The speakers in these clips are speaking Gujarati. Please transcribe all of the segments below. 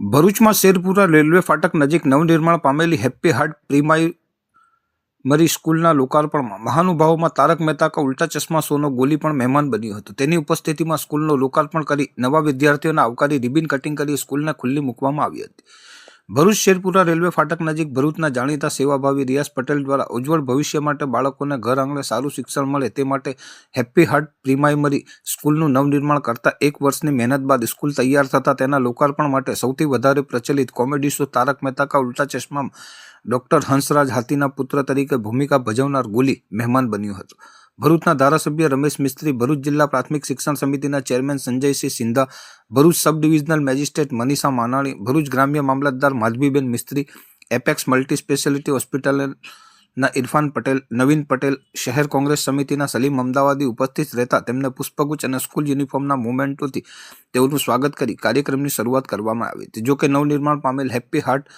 ભરૂચમાં શેરપુરા રેલવે ફાટક નજીક નવનિર્માણ પામેલી હેપ્પી હાર્ટ પ્રીમાઇમરી સ્કૂલના લોકાર્પણમાં મહાનુભાવોમાં તારક મહેતા કા ઉલ્ટા ચશ્મા શોનો ગોલી પણ મહેમાન બન્યો હતો. તેની ઉપસ્થિતિમાં સ્કૂલનું લોકાર્પણ કરી નવા વિદ્યાર્થીઓને આવકારી રિબિન કટિંગ કરી સ્કૂલને ખુલ્લી મૂકવામાં આવી હતી. ભરૂચ શેરપુરા રેલવે ફાટક નજીક ભરૂચના જાણીતા સેવાભાવી રિયાઝ પટેલ દ્વારા ઉજ્જવળ ભવિષ્ય માટે બાળકોને ઘર આંગણે સારું શિક્ષણ મળે તે માટે હેપ્પી હાર્ટ પ્રિમાઇમરી સ્કૂલનું નવનિર્માણ કરતા એક વર્ષની મહેનત બાદ સ્કૂલ તૈયાર થતાં તેના લોકાર્પણ માટે સૌથી વધારે પ્રચલિત કોમેડી શો તારક મહેતા કા ઉલ્ટા ચશ્મામાં ડોક્ટર હંસરાજ હાથીના પુત્ર તરીકે ભૂમિકા ભજવનાર ગુલી મહેમાન બન્યો હતો. ભરૂચના ધારાસભ્ય રમેશ મિસ્ત્રી, ભરૂચ જિલ્લા પ્રાથમિક શિક્ષણ સમિતિના chairman Sanjaysinh Sindha, Bharuch sub divisional magistrate Manisha Manani, Bharuch ગ્રામ્ય મામલતદાર Madhaviben Mistry, apex multi speciality હોસ્પિટલના ઇરફાન પટેલ, નવીન પટેલ, શહેર કોંગ્રેસ સમિતિના સલીમ અમદાવાદી ઉપસ્થિત રહેતા તેમને પુષ્પગુચ્છ અને સ્કૂલ યુનિફોર્મના મુવમેન્ટોથી તેઓનું સ્વાગત કરી કાર્યક્રમની શરૂઆત કરવામાં આવી હતી. જોકે નવનિર્માણ પામેલ હેપ્પી હાર્ટ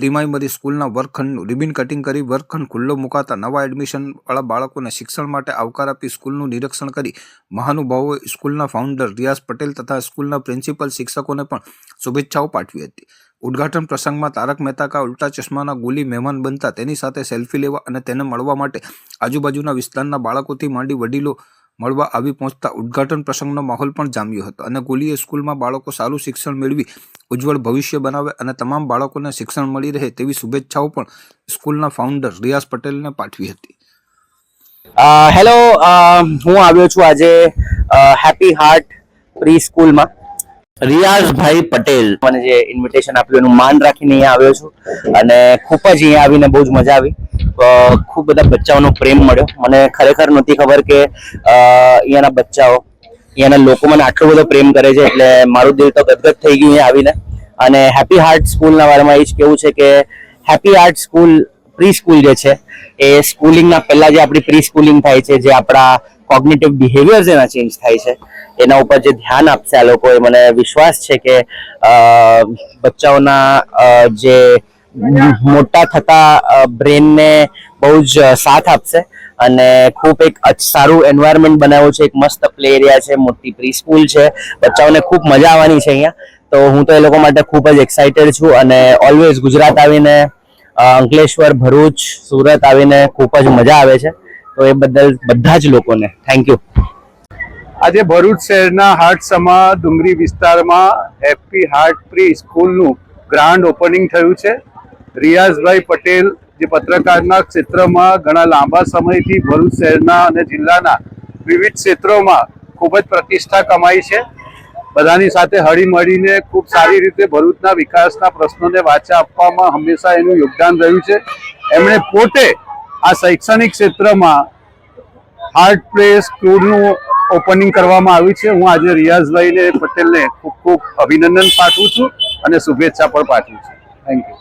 પ્રિમાઇમરી સ્કૂલના વર્ગખંડનું રિબિન કટિંગ કરી વર્ગખંડ ખુલ્લો મુકાતા નવા એડમિશનવાળા બાળકોને શિક્ષણ માટે આવકાર આપી સ્કૂલનું નિરીક્ષણ કરી મહાનુભાવોએ સ્કૂલના ફાઉન્ડર રિયાઝ પટેલ તથા સ્કૂલના પ્રિન્સિપલ શિક્ષકોને પણ શુભેચ્છાઓ પાઠવી હતી. ઉદ્ઘાટન પ્રસંગમાં તારક મહેતા કા ઉલ્ટા ચશ્માના ગુલી મહેમાન બનતા તેની સાથે સેલ્ફી લેવા અને તેને મળવા માટે આજુબાજુના વિસ્તારના બાળકોથી માંડી વડીલો મળવા આવી પહોંચતા ઉદ્ઘાટન પ્રસંગનો માહોલ પણ જામ્યો હતો અને ગોલીએ સ્કૂલમાં બાળકો સારું શિક્ષણ મેળવી ઉજ્જવળ ભવિષ્ય બનાવે અને તમામ બાળકોને શિક્ષણ મળી રહે તેવી શુભેચ્છાઓ પણ સ્કૂલના ફાઉન્ડર રિયાઝ પટેલને પાઠવી હતી. હેલો હું આવ્યો છું આજે હેપી હાર્ટ પ્રી સ્કૂલમાં રિયાઝભાઈ પટેલ મને જે ઇન્વિટેશન આપ્યું, એનું માન રાખીને અહીંયા આવ્યો છું. અને ખૂબ જ અહીંયા આવીને બહુ જ મજા આવી. ખૂબ બધા બચ્ચાઓનો પ્રેમ મળ્યો. મને ખરેખર નહોતી ખબર કે અહીંયાના બચ્ચાઓ, અહીંયાના લોકો મને આટલો બધો પ્રેમ કરે છે, એટલે મારું દિલ તો ગદગદ થઈ ગયું અહીંયા આવીને. અને હેપી હાર્ટ સ્કૂલના બારેમાં એ જ કેવું છે કે Happy Heart school pre school જે છે, એ સ્કૂલિંગના પહેલાં જે આપણી પ્રી સ્કૂલિંગ થાય છે, જે આપણા કોગ્નેટિવ બિહેવિયર્સ એના ચેન્જ થાય છે. એના ઉપર જે ધ્યાન આપશે આ લોકો એ મને વિશ્વાસ છે કે બચ્ચાઓના જે મોટા થતા બ્રેનને બહુ જ સાથ આપશે અને ખૂબ એક સારું એન્વાયરમેન્ટ બનાવ્યું છે, એક મસ્ત પ્લે એરિયા છે, મોટી પ્રી સ્કૂલ છે, બચ્ચાઓને ખૂબ મજા આવવાની છે અહીંયા. તો હું તો એ લોકો માટે ખૂબ જ એક્સાઇટેડ છું અને ઓલવેઝ ગુજરાત આવીને અંકલેશ્વર, ભરૂચ, સુરત આવીને ખૂબ જ મજા આવે છે. તો એ બદલ બધા જ લોકોને. થેન્ક યુ આજે ભરૂચ શહેરના હાટસમા ડુંગરી વિસ્તારમાં હેપી હાર્ટ પ્રી સ્કૂલનું ગ્રાન્ડ ઓપનિંગ થયું છે. રિયાઝભાઈ પટેલ, જે પત્રકારના ક્ષેત્રમાં ઘણા લાંબા સમયથી ભરૂચ શહેરના અને જિલ્લાના વિવિધ ક્ષેત્રોમાં ખૂબ જ પ્રતિષ્ઠા કમાઈ છે. બધાની સાથે હળીમળીને ખૂબ સારી રીતે ભરૂચના વિકાસના પ્રશ્નોને વાચા આપવામાં હંમેશા એનું યોગદાન રહ્યું છે. એમણે પોતે આ શૈક્ષણિક ક્ષેત્રમાં હાર્ટ પ્લે સ્કૂલનું ઓપનિંગ કરવામાં આવી છે. હું આજે રિયાઝભાઈને પટેલને ખૂબ ખૂબ અભિનંદન પાઠવું છું અને શુભેચ્છા પણ પાઠવું છું. Thank you